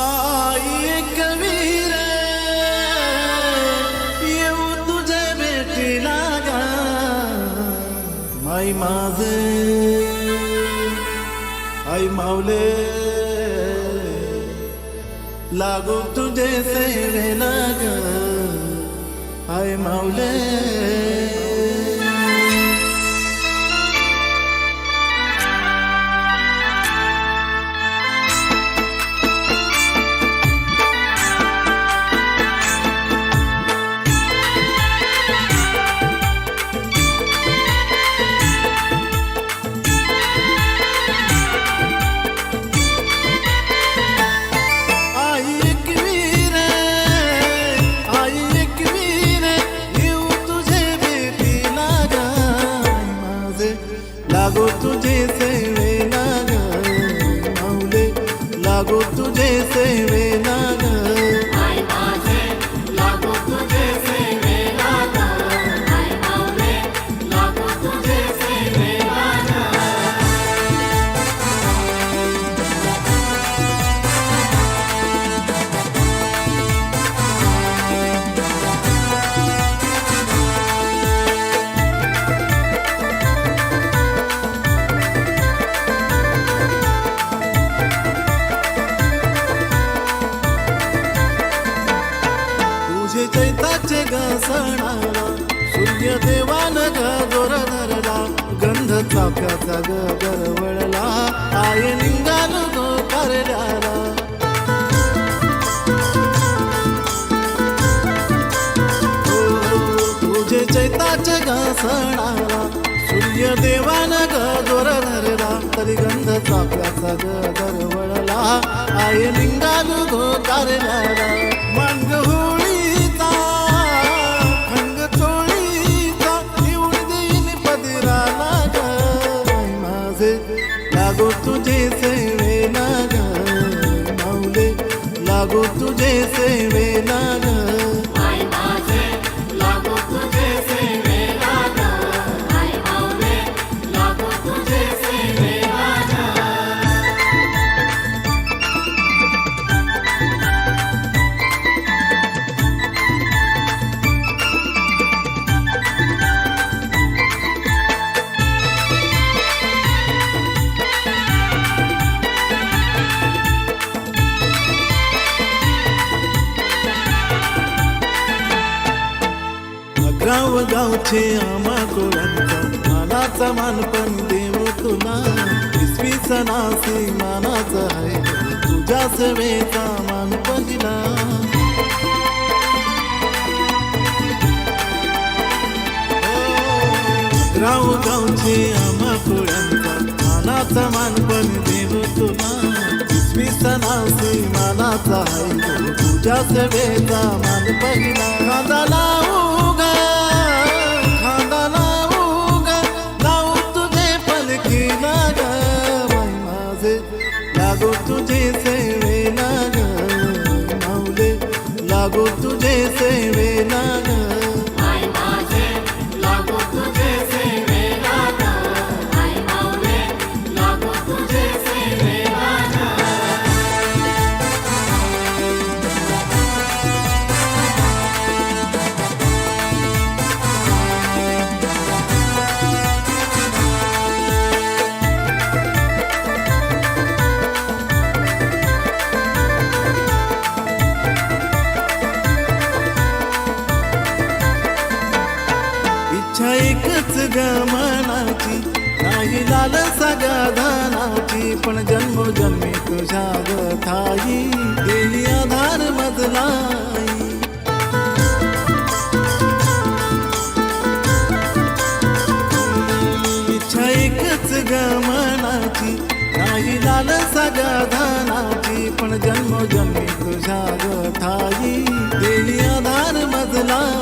आई कवीर येऊ तुझे भेटीला गा माई माझे आई मावले. लागू तुझे सेवेला ग आई मावले. लागो तुझे गंध चाफ्याचा ग आय निघाल गो करड्याला तुझे चैताचे ग सूर्य देवान ग जोर धरला. तरी गंध चाफ्याचा ग गरवळला. आय निघाल गो करड्याला लागो तुझे सेवेला ग माऊले. लागो तुझे सेवेला गाव गावचे आम्हा कोळ्यांचा. मानाचा मान पण देव तुला इसवी सणासी मानाचा आहे. तुझ्या सेवेचा मान पहिला. गाव गावचे आम्हा कोळ्यांचा. मानाचा मान पण देव तुला इसवी सणासी मानाचा आहे. तुझ्या सेवेचा मान पहिला. खांदा लावू लागो तुझे सेवे नाग माऊले लागो तुझे सेवेला ग इच्छा एकच ग मनाची नाही लाल सगा धानाची पण जन्म जन्मी तुझ्या ग थाई देई आधार मजलाई. इच्छा एकच ग मनाची नाही लाल सगा धानाची पण जन्म जन्मी तुझ्या ग थाई देई आधार मजलाई.